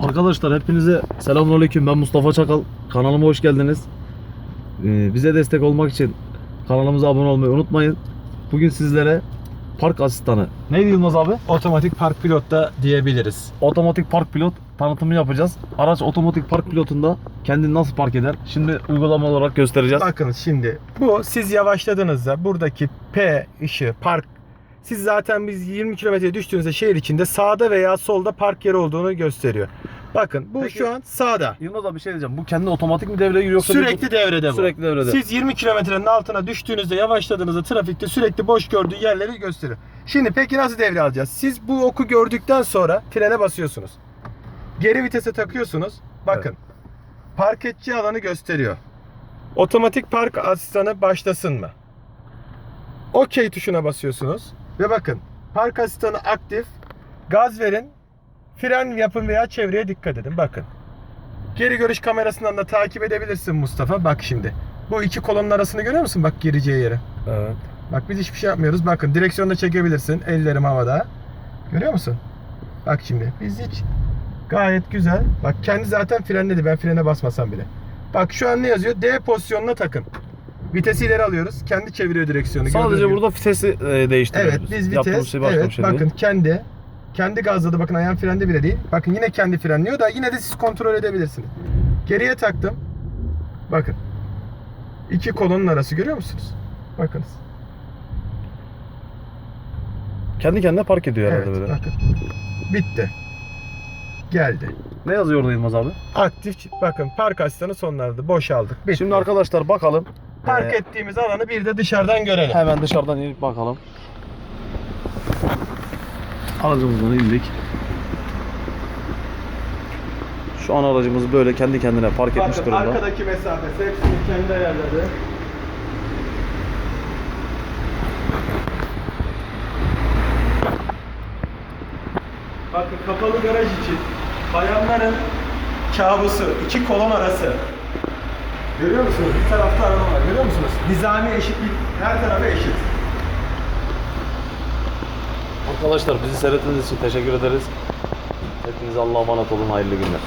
Arkadaşlar hepinize selamünaleyküm. Ben Mustafa Çakal. Kanalıma hoş geldiniz. Ee, bize destek olmak için kanalımıza abone olmayı unutmayın. Bugün sizlere park asistanı. Neydi Yılmaz abi? Otomatik park pilotta diyebiliriz. Otomatik park pilot tanıtımı yapacağız. Araç otomatik park pilotunda kendini nasıl park eder? Şimdi uygulama olarak göstereceğiz. Bakın şimdi bu siz yavaşladığınızda buradaki P ışığı park siz zaten biz 20 kilometre düştüğünüzde şehir içinde sağda veya solda park yeri olduğunu gösteriyor. Bakın bu Peki- şu an sağda. Yılmaz abi bir şey diyeceğim. Bu kendi otomatik mi devreye giriyor yoksa Sürekli devrede bu. sürekli devrede. Siz 20 kilometrenin altına düştüğünüzde yavaşladığınızda trafikte sürekli boş gördüğü yerleri gösteriyor. Şimdi peki nasıl devre alacağız? Siz bu oku gördükten sonra frene basıyorsunuz. Geri vitese takıyorsunuz. Bakın. Park edeceği alanı gösteriyor. Otomatik park asistanı başlasın mı? OK tuşuna basıyorsunuz. Ve bakın park asistanı aktif. Gaz verin. Fren yapın veya çevreye dikkat edin. Bakın. Geri görüş kamerasından da takip edebilirsin Mustafa. Bak şimdi. Bu iki kolonun arasını görüyor musun? Bak gireceği yeri. Evet. Bak biz hiçbir şey yapmıyoruz. Bakın direksiyonda çekebilirsin. Ellerim havada. Görüyor musun? Bak şimdi. Biz hiç gayet güzel. Bak kendi zaten frenledi. Ben frene basmasam bile. Bak şu an ne yazıyor? D pozisyonuna takın. Vitesi ileri alıyoruz. Kendi çeviriyor direksiyonu. Sadece burada vitesi e, değiştiriyoruz. Evet biz vites. şey evet şey değil. bakın kendi. Kendi gazladı. Bakın ayağım frende bile değil. Bakın yine kendi frenliyor da yine de siz kontrol edebilirsiniz. Geriye taktım. Bakın. İki kolonun arası görüyor musunuz? Bakınız. Kendi kendine park ediyor herhalde Evet böyle. bakın. Bitti. Geldi. Ne yazıyor orada Yılmaz abi? Aktif bakın park asistanı sonlandı. Boşaldık. Bitti. Şimdi arkadaşlar bakalım. Park Ee, ettiğimiz alanı bir de dışarıdan görelim. Hemen dışarıdan inip bakalım. Aracımızdan indik. Şu an aracımız böyle kendi kendine park etmiş Bakın durumda. arkadaki mesafesi hepsini kendi ayarladı. Bakın kapalı garaj için bayanların kabusu iki kolon arası. Görüyor musunuz? Bir tarafta araba var. Görüyor musunuz? Nizami eşitlik. Her tarafı eşit. Arkadaşlar bizi seyrettiğiniz için teşekkür ederiz. Hepinize Allah'a emanet olun. Hayırlı günler.